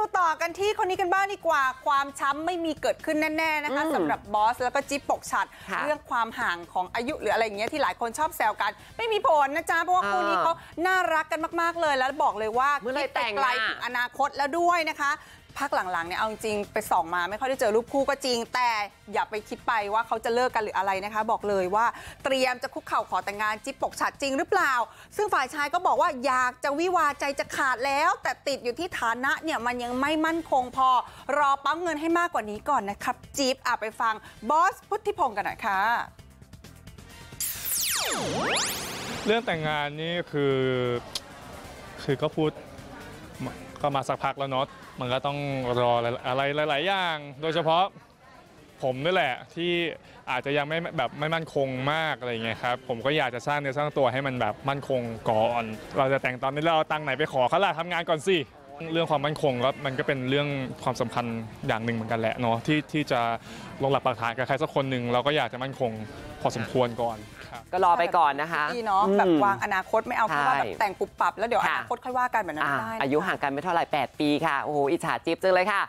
ดูต่อกันที่คนนี้กันบ้างดีกว่าความช้ำไม่มีเกิดขึ้นแน่ๆนะคะอืมสำหรับบอสแล้วก็จิ๊บปกฉัดค่ะเรื่องความห่างของอายุหรืออะไรอย่างเงี้ยที่หลายคนชอบแซวกัน ไม่มีผลนะจ๊ะเพราะว่าอ่าคู่นี้เขาน่ารักกันมากๆเลยแล้วบอกเลยว่าเมื่อไหร่คิดไปแต่งไกลอะถึงอนาคตแล้วด้วยนะคะ พักหลังๆเนี่ยเอาจริงๆไปส่องมาไม่ค่อยได้เจอรูปคู่ก็จริง แต่อย่าไปคิดไปว่าเขาจะเลิกกันหรืออะไรนะคะ บอกเลยว่าเตรียมจะคุกเข่าขอแต่งงานจิ๊บปกฉัดจริงหรือเปล่า ซึ่งฝ่ายชายก็บอกว่าอยากจะวิวาใจจะขาดแล้ว แต่ติดอยู่ที่ฐานะเนี่ยมันยังไม่มั่นคงพอ รอปั๊มเงินให้มากกว่านี้ก่อนนะครับจิ๊บอะไปฟังบอสพุทธิพงศ์กันหน่อยค่ะเรื่องแต่งงานนี่คือคือก็พูด ก็มาสักพักแล้วเนาะมันก็ต้องรออะไรหลาย ๆ อย่าง โดยเฉพาะผมนี่แหละที่อาจจะยังไม่แบบไม่มั่นคงมากอะไรเงี้ยครับผมก็อยากจะสร้างเนื้อสร้างตัวให้มันแบบมั่นคงก่อน เราจะแต่งตอนนี้เราเอาตังค์ไหนไปขอเขาล่ะทำงานก่อนสิ เรื่องความมั่นคงก็มันก็เป็นเรื่องความสำคัญอย่างหนึ่งเหมือนกันแหละเนาะที่ที่จะลงหลักปักฐานกับใครสักคนหนึ่งเราก็อยากจะมั่นคงพอสมควรก่อนครับ ก็รอไปก่อนนะคะดีเนาะแบบอืมวางอนาคตไม่เอาแค่ว่าแบบใช่แต่งปุบปับ แล้วเดี๋ยวอค่ะ นาคตค่อยว่ากันแบบนั้นอะไม่ได้นะคะอายุห่างกันไม่เท่าไหร่ 8 ปีค่ะ โอ้โห อิจฉาจิ๊บจังเลยค่ะ